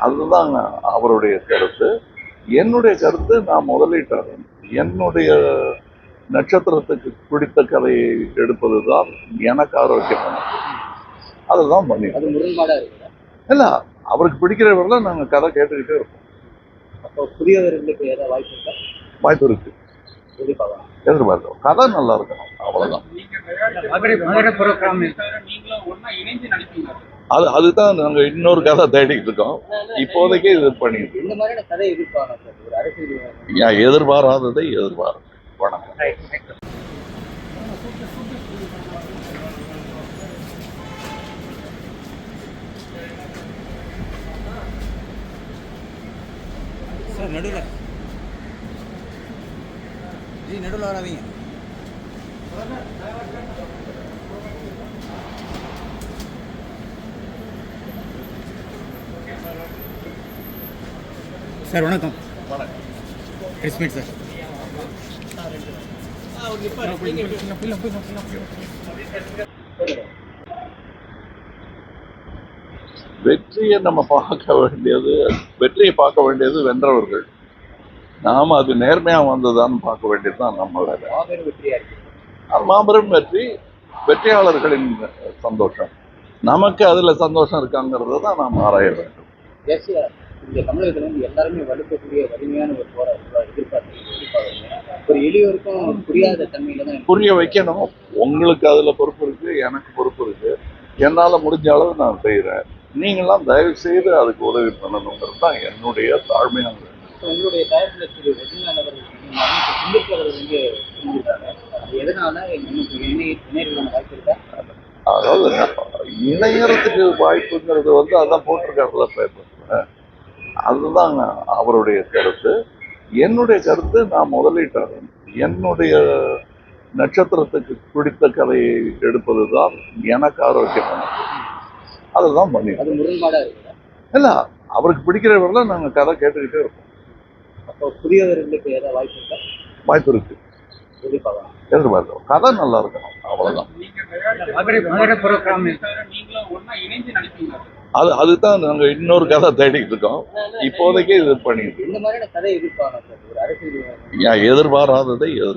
அதுதான் அவருடைய கருத்து. என்னுடைய கருத்து நான் முதலீட்டாளர் என்னுடைய நட்சத்திரத்துக்கு பிடித்த கதையை எடுப்பது தான் எனக்கு ஆரோக்கியமானது அதுதான் பண்ணி அது முரண்பாடா இருக்குதா? இல்ல அவருக்கு பிடிக்கிறவர்கள நாங்கள் கதை கேட்டுக்கிட்டே இருப்போம். அப்போ புதியவர்களுக்கு ஏதாவது வாய்ப்பு இருக்கா? வாய்ப்பு இருக்கு. எதிர்பார்க்கலாம் கதை நல்லா இருக்கணும். அவ்வளவுதான். அது அதுதான் நாங்கள் இன்னொரு கதை தேடிக்கிட்டு இருக்கோம். இப்போதைக்கு இது பண்ணிட்டு இருக்கோம். இந்த மாதிரியான கதை எதிர்பார்க்கலாம் சார் ஒரு அரசியல் ஏன் எதிர்பாராததை எதிர்பார்க்க வணக்கம். சார் நடுவில். ஜி நடுவில் வராதீங்க. சார் வணக்கம். கிறிஸ்மஸ் சார் வெற்றியை நம்ம பார்க்க வேண்டியது வெற்றியை பார்க்க வேண்டியது வென்றவர்கள். நாம அது நேர்மையா வந்ததான்னு பார்க்க வேண்டியது தான் நம்ம வேலை. மாபெரும் வெற்றி வெற்றியாளர்களின் சந்தோஷம். நமக்கு அதுல சந்தோஷம் இருக்காங்கிறத தான் நாம் ஆராய வேண்டும். இங்க தமிழகத்துல வந்து எல்லாருமே வலுக்கக்கூடிய வலிமையான ஒரு போராட்டம் எதிர்பார்த்து ஒரு எளியோருக்கும் புரியாத தன்மையில தான். புரிய வைக்கணும். உங்களுக்கு அதுல பொறுப்பு இருக்கு எனக்கு பொறுப்பு இருக்கு. என்னால முடிஞ்ச அளவு நான் செய்யறேன் நீங்களாம் தயவு செய்து அதுக்கு உதவி பண்ணணுங்கிறது தான் என்னுடைய தாழ்மையான உங்களுடைய தயாரிப்பில் திரு ரஜினிகாந்த் அவர்கள் வந்து எதனால? இணையர்களான வாய்ப்பு இருக்கா? அதாவது இணையறதுக்கு வாய்ப்புங்கிறது வந்து அதான் போட்டிருக்காருல பேப்பர்ல அதுதான் அவருடைய கருத்து. என்னுடைய கருத்து நான் முதலீட்டாளர் என்னுடைய நட்சத்திரத்துக்கு பிடித்த கதையை எடுப்பது தான் எனக்கு ஆரோக்கியமானது அதுதான் பண்ணி அது முரண்பாடா இருக்குதா இல்ல அவருக்கு பிடிக்கிறவர்கள நாங்க கதை கேட்டுக்கிட்டே இருப்போம். அப்போ புதியவர்களுக்கு ஏதாவது வாய்ப்பு இருக்கா? வாய்ப்பு இருக்கு. எதிர்பார்க்கிறோம். கதை நல்லா இருக்கணும். அவ்வளவுதான். அது அதுதான் நாங்க இன்னொரு கதை தேடிக்கிட்டு இருக்கோம். இப்போதைக்கு இது பண்ணிட்டு எதிர்பாராததை எதிர்